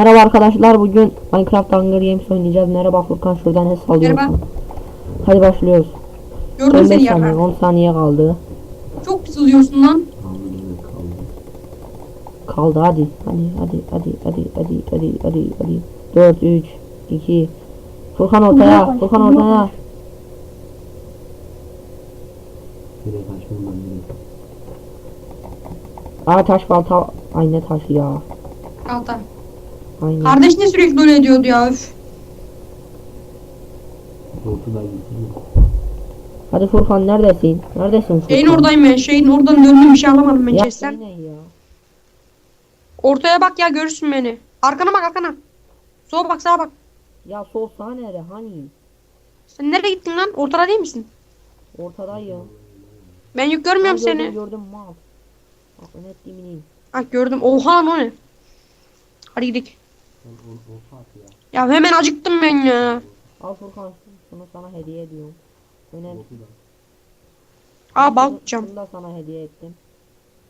Merhaba arkadaşlar bugün Minecraft Hunger Games oynayacağız. Merhaba Furkan şuradan es alıyorsun. Merhaba. Hadi başlıyoruz. Gördüm 15 seni saniye yerden. 10 saniye kaldı. Çok pis oluyorsun lan. Kaldı hadi. Hadi hadi hadi hadi hadi hadi hadi hadi. 4 3 2 Furkan ortaya. Furkan ortaya. Aa taş balta. Ay ne taşı ya. Kalta. Aynen. Kardeş ne sürekli böyle ediyordu ya gitsene. Hadi Furkan neredesin? Neredesin Furkan? Şeyin oradayım ben. Şeyin oradan döndüm bir şey alamadım ben Ya chest'ten. ne ya? Ortaya bak ya görürsün beni. Arkana bak arkana. Sola bak sağa bak. Ya sol sağ nere? Hani? Sen nereye gittin lan? Ortada değil misin? Ortadayım. Ben yük görmüyorum Ha, gördüm, seni. Gördüm mal. Bak net dimineyim. Ha gördüm. Oha lan o ne? Hadi gidelim. Ya. Hemen acıktım ben ya. Al Furkan şunu sana hediye ediyorum. Önemli. Aa bal Bunu-. Bunu da sana hediye ettim.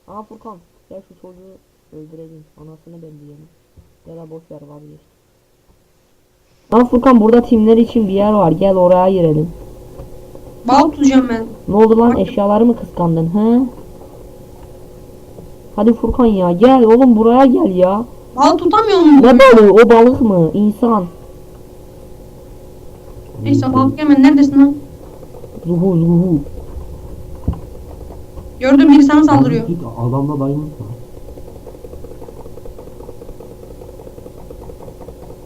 Aa Furkan gel şu çocuğu öldürelim. Anasını belleyelim. Ya da boş ver vazgeç. Aa Furkan burada timler için bir yer var. Gel oraya girelim. Bal tutacağım ben. Ne oldu lan eşyaları mı kıskandın he? Hadi Furkan ya gel oğlum buraya gel ya. Bal tutamıyor mu? Ne balığı o balık mı? İnsan. Neyse balık yemen neredesin lan? Zuhu zuhu. Gördüm biri sana saldırıyor. Git adamla diamond var.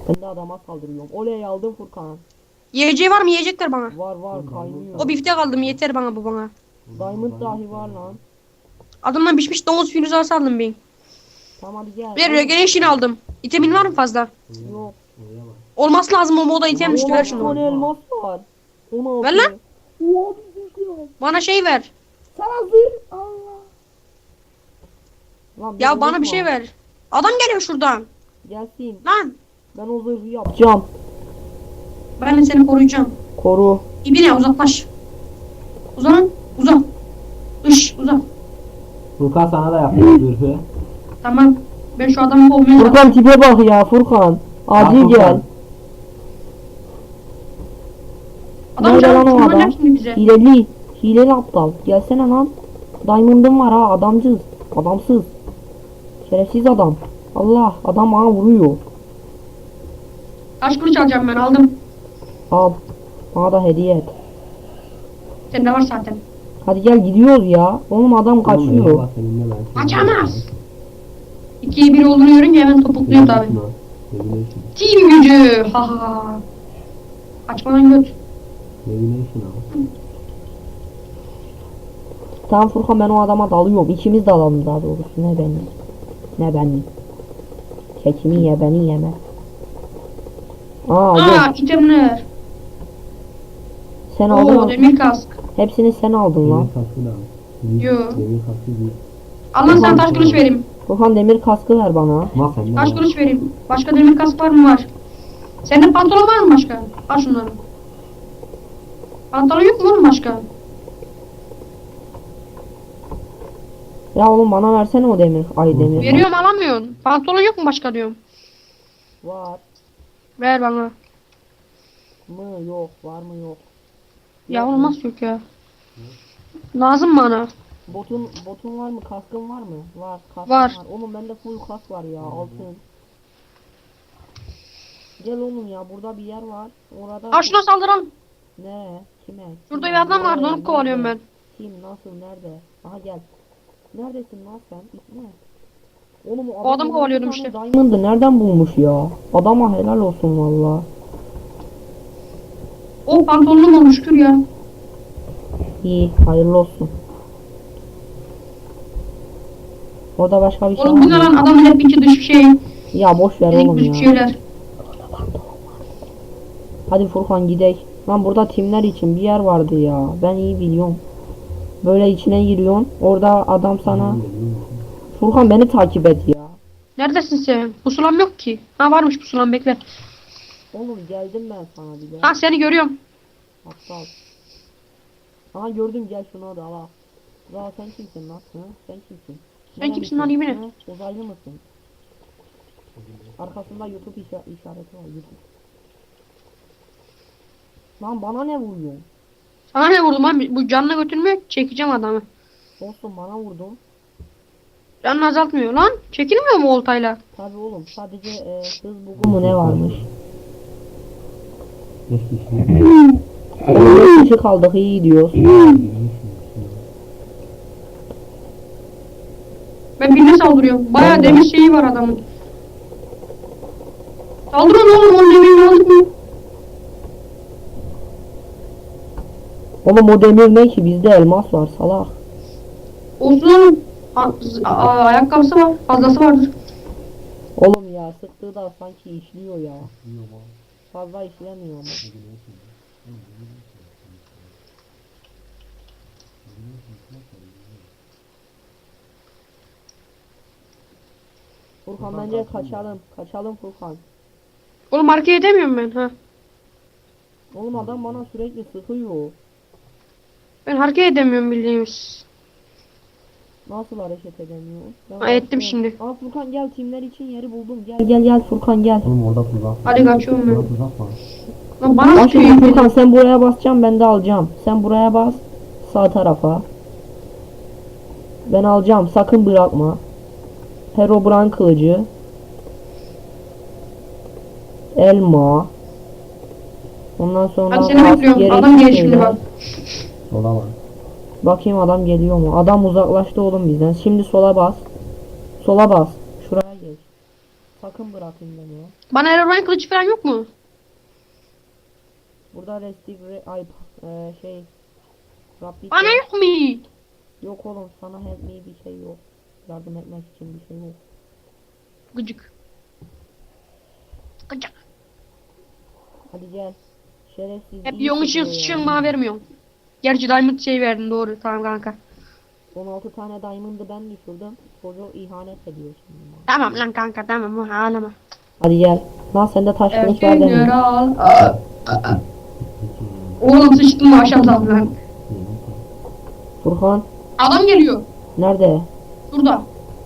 Ben de adama saldırıyorum. Oley aldım Furkan. Yiyeceği var mı? Yiyecekler bana. Var var kaynıyor. O biftek aldım yeter bana bu bana. Diamond dahi var lan. Adamdan pişmiş domuz firuzası aldım ben. Tamam hadi gel. Ver regeneration aldım. İtemin var mı fazla? Yok. Olması lazım o moda item düştü ver şunu. tane elmas var. Onu Ver lan. Oha bir düşüyor. Bana şey ver. Sana zırh. Allah. Lan Ya bana bir şey ver. Adam geliyor şuradan. Gelsin. Lan. Ben o zırhı yapacağım. Ben de seni koruyacağım. Koru. İbine uzaklaş. Uza lan. Uza. Iş uza. Furkan sana da yapıyor zırhı. Tamam. Ben şu adamı kovmaya. Furkan tipe bak ya Furkan. Acil Ya gel. Furkan. Adam Nerede canım lan o tırmanacak adam? şimdi bize. Hileli. Hileli aptal. Gelsene lan. Diamond'ım var ha adamcız. Adamsız. Şerefsiz adam. Allah adam bana vuruyor. Taş kılıç alacağım ben aldım. Al. Bana da hediye et. Sende var zaten. Hadi gel gidiyoruz ya. Oğlum adam kaçıyor. Kaçamaz. İkiye bir olduğunu görünce hemen topukluyor tabi. Team gücü. Ha ha ha. Açmadan göt. Regeneration al. Tamam Furkan ben o adama dalıyorum. İkimiz dalalım daha doğrusu. Ne beni. Ne beni. Kekimi ye beni yeme. Aa, Aa itemler. Sen aldın. Oo al. demir kask. Hepsini sen aldın lan. Demir kaskı da al. Yo. Demir kaskı büyük. Al lan sen taş kılıç vereyim. Furkan demir kaskı ver bana. Var. kılıç vereyim. Başka demir kask var mı? Var. Sende pantolon var mı başka? Al şunları. Pantolon yok mu oğlum başka? Ya oğlum bana versene o demir. Ay demir. Veriyorum alamıyorsun. Pantolon yok mu başka diyorum. Var Ver bana. mı yok var mı yok. Ya olmaz yok ya. Lazım bana. Botun botun var mı? Kaskın var mı? Var. Kaskın Var. Oğlum bende full kask var ya altın. Gel oğlum ya burada bir yer var. Orada Aa şuna saldıralım. Nereye? Kime? Şurada bir adam vardı Nerede? onu kovalıyorum ben. Kim? Nasıl? Nerede? Aha gel. Neredesin lan sen? İsmi? Oğlum o, adamı adam kovalıyordum bir tane işte. Diamond'ı nereden bulmuş ya? Adama helal olsun valla. O pantolonum olmuş şükür ya. İyi, hayırlı olsun. Orada başka bir şey Oğlum bu ne var mı? lan adamın hep içi dış şey. Ya boş ver Delik oğlum ya. şeyler. Hadi Furkan gidek. Lan burada timler için bir yer vardı ya. Ben iyi biliyorum. Böyle içine giriyorsun. Orada adam sana Furkan beni takip et ya. Neredesin sen? Pusulam yok ki. Ha varmış pusulam bekle. Oğlum geldim ben sana bir de. Ha seni görüyorum. Aptal. Aha gördüm gel şunu da al. Ya sen kimsin lan? Hı? Sen kimsin? Sen kimsin lan, yemin et. Uzaylı mısın? Arkasında YouTube işa- işareti var YouTube. Lan bana ne vuruyorsun? Sana ne vurdum abi? Bu canına götürmüyor. Çekeceğim adamı. Olsun bana vurdun. Canını azaltmıyor lan. Çekilmiyor mu oltayla? Tabi oğlum sadece e, hız bugu mu ne varmış? 5 kişi. 15 kişi kaldık iyi gidiyoruz. Saldırıyorum. Bayağı demir şeyi var adamın. Saldırın oğlum onun demirini aldık mı? Oğlum o demir ne ki bizde elmas var salak. Olsun oğlum. A- z- a- ayakkabısı var. Fazlası vardır. Oğlum ya sıktığı da sanki işliyor ya. Fazla işlemiyor ama. Furkan bence kaçalım. Kaçalım Furkan. Oğlum hareket edemiyorum ben ha. Oğlum adam bana sürekli sıkıyor. Ben hareket edemiyorum bildiğimiz. Nasıl hareket edemiyor? Ben Ha, ettim şimdi. Aa Furkan gel timler için yeri buldum. Gel gel gel Furkan gel. Oğlum orada tuzak var. Hadi kaçıyorum Orada ben. tuzak var. Lan bana Bak Furkan sen buraya basacaksın ben de alacağım. Sen buraya bas. Sağ tarafa. Ben alacağım sakın bırakma. Herobrine kılıcı. Elma. Ondan sonra Hadi seni bekliyorum. Adam geliyor şimdi bak. Sola var. Bakayım adam geliyor mu? Adam uzaklaştı oğlum bizden. Şimdi sola bas. Sola bas. Şuraya geç. Sakın bırakayım beni. ya. Bana Herobrine kılıcı falan yok mu? Burada Restigre ay e, şey Rapid Bana yok mu? yok oğlum sana help me bir şey yok. Yardım etmek için bir şey yok. Gıcık. Gıcık. Hadi gel. Şerefsiz. Hep yoğun ışığın ya. sıçığın bana vermiyorsun. Gerçi Diamond şey verdin doğru tamam kanka. 16 tane diamond'ı ben düşürdüm. Çocuğu ihanet ediyor şimdi. Tamam lan kanka tamam ağlama. Hadi gel. Lan sende taş kılıç var değil mi? yaral. Oğlum sıçtın maşallah lan. Furkan Adam geliyor. nerede? Şurada.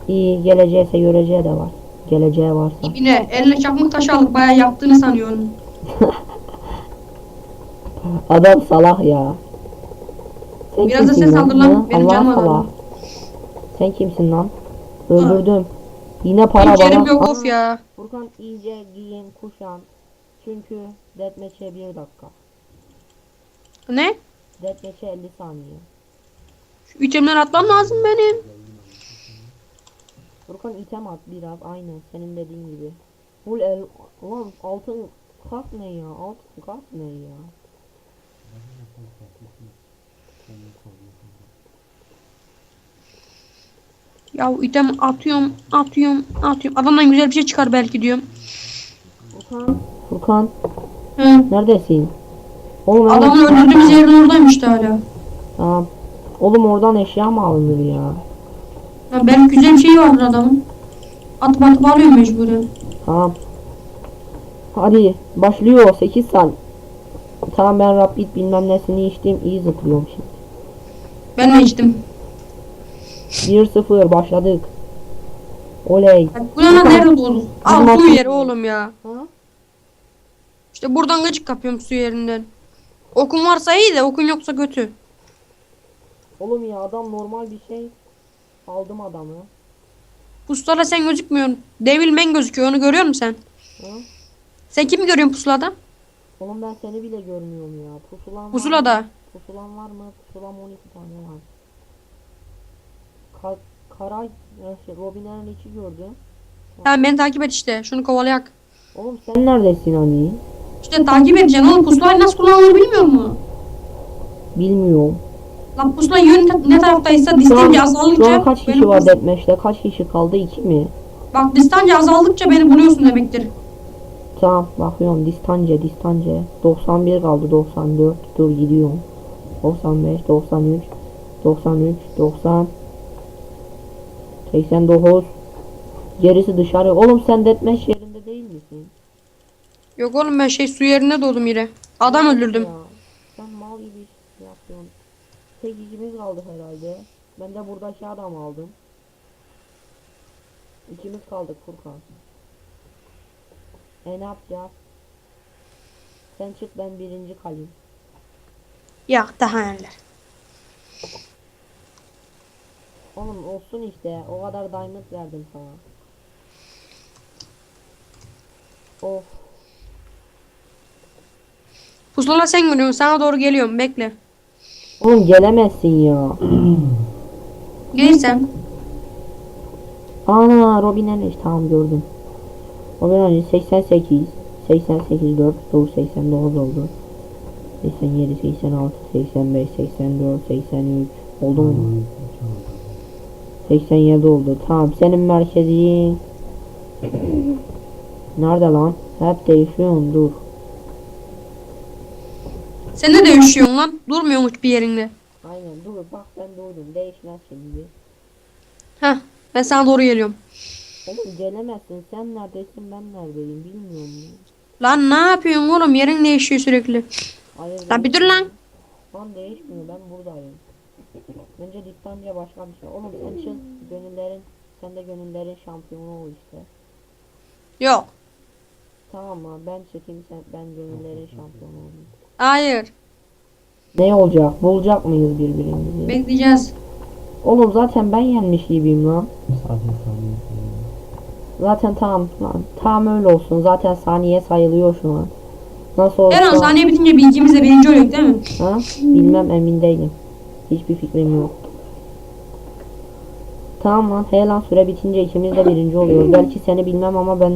İyi geleceğse göreceği de var. Geleceği varsa. Yine eline çakmak taşı alıp bayağı yaptığını sanıyorum. Adam salak ya. Sen Biraz da kimsin ses lan? aldır lan, benim Allah canım salak. Sen kimsin lan? Öldürdüm. Yine para İlkerim bana. yok of ya. Furkan iyice giyin kuşan. Çünkü deathmatch'e bir dakika. Ne? Deathmatch'e 50 saniye. Şu itemden atmam lazım benim. Furkan item at biraz aynen senin dediğin gibi. Full el... Ulan altın kart ne ya? Altın kart ne ya? Ya item atıyorum, atıyorum, atıyorum. Adamdan güzel bir şey çıkar belki diyorum. Furkan. Furkan. Hı. Neredesin? Oğlum Adamın öldürdüğümüz yerin oradaymış da hala. Tamam. Oğlum oradan eşya mı alınır ya? Ya belki güzel bir şey vardır adamın. Atıp atıp alıyorum mecburen. Tamam. Hadi başlıyor 8 saat. Tamam ben rapid bilmem nesini içtim iyi zıplıyorum şimdi. Ben de içtim. 1-0 başladık. Oley. Bak, Bu ne lan nerede doğdu? Al su yeri oğlum ya. Ha? İşte buradan gıcık kapıyorum su yerinden. Okun varsa iyi de okun yoksa kötü. Oğlum ya adam normal bir şey. Aldım adamı. Pusulada sen gözükmüyorsun. Devil men gözüküyor onu görüyor musun sen? Ha? Sen kimi görüyorsun pusulada? Oğlum ben seni bile görmüyorum ya. Pusulan var Pusulada. mı? Pusulan var mı? Pusulam 12 tane var. Ka kara e, şey, Robin'in içi gördüm. Tamam beni takip et işte. Şunu kovalayak. Oğlum sen neredesin hani? İşte takip edeceksin oğlum. Pusulayı nasıl kullanılır bilmiyor musun? Bilmiyorum. Lan pusula yönü ta- ne taraftaysa Şu an, distanca şu azaldıkça an kaç kişi beni var deathmatch'te? Kaç kişi kaldı? 2 mi? Bak distanca azaldıkça beni buluyorsun demektir. Tamam bakıyorum distance distance 91 kaldı 94 dur gidiyorum 95 93 93 90 89 gerisi dışarı oğlum sen deathmatch yerinde değil misin? Yok oğlum ben şey su yerine doğdum yine. Adam öldürdüm. ya, Sen mal gibi iş yapıyorsun. Tek ikimiz kaldı herhalde. Ben de buradaki adam aldım. İkimiz kaldık Furkan. E ne yapacağız? Sen çık ben birinci kalayım. Ya daha neler. Oğlum olsun işte. O kadar diamond verdim sana. Of. Pusula sen görüyorsun. Sana doğru geliyorum. Bekle. Oğlum gelemezsin ya. Gelirsem. Ana Robin English tamam gördüm. Robin English 88 88 4 doğru 89 oldu. 87 86 85 84 83 oldu mu? 87 oldu. Tamam senin merkezin Nerede lan? Hep değişiyorsun dur. Sen de üşüyorsun lan. Durmuyorsun hiçbir yerinde. Aynen dur bak ben durdum değişmez şimdi. Heh. Ben sana doğru geliyorum. Oğlum gelemezsin sen neredesin ben neredeyim bilmiyorum. Lan ne yapıyorsun oğlum? Yerin değişiyor sürekli. Hayır, Lan bir dur lan. Lan değişmiyor ben buradayım. Önce Diktancı'ya başka bir şey. Oğlum sen çık gönüllerin sen de gönüllerin şampiyonu ol işte. Yok. Tamam mı ben çıkayım sen ben gönüllerin şampiyonu olayım. Hayır. Ne olacak? Bulacak mıyız birbirimizi? Bekleyeceğiz. Oğlum zaten ben yenmiş gibiyim lan. Sadece saniye. Zaten tamam lan. Tamam öyle olsun. Zaten saniye sayılıyor şu an. Nasıl olsa... Her an saniye bitince bir ikimiz de birinci oluyor değil mi? Ha? Bilmem emin değilim. Hiçbir fikrim yok. Tamam lan. He lan süre bitince ikimiz de birinci oluyoruz. Belki seni bilmem ama ben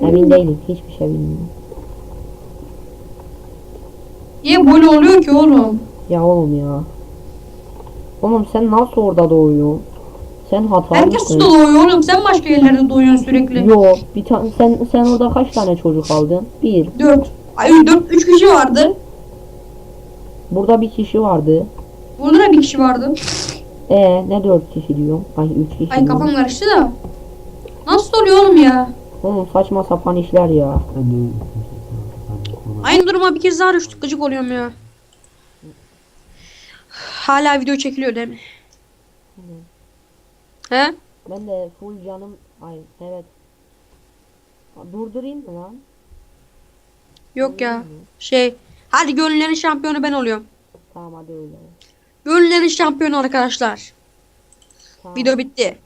emin değilim. Hiçbir şey bilmiyorum. Niye böyle oluyor ki oğlum? Ya oğlum ya. Oğlum sen nasıl orada doğuyorsun? Sen hatalı Herkes doğuyor oğlum. Sen başka yerlerde doğuyorsun sürekli. Yo, bir tane sen sen orada kaç tane çocuk aldın? Bir. Dört. Ay dört, üç kişi vardı. Burada bir kişi vardı. Burada da bir kişi vardı. E ne dört kişi diyor? Ay üç kişi. Ay kafam karıştı da. Nasıl oluyor oğlum ya? Oğlum saçma sapan işler ya. Aynı duruma bir kez daha düştük. Gıcık oluyorum ya. Hala video çekiliyor değil mi? He? Ben de full canım ay evet. Durdurayım mı lan? Yok ya. Şey. Hadi gönüllerin şampiyonu ben oluyorum. Tamam hadi öyle. Gönüllerin şampiyonu arkadaşlar. Tamam. Video bitti.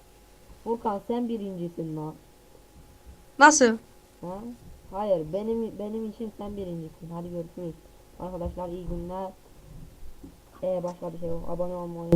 Furkan sen birincisin lan. Nasıl? Ha? Hayır benim benim için sen birincisin. Hadi görüşürüz. Arkadaşlar iyi günler. Ee başka bir şey yok. Abone olmayı.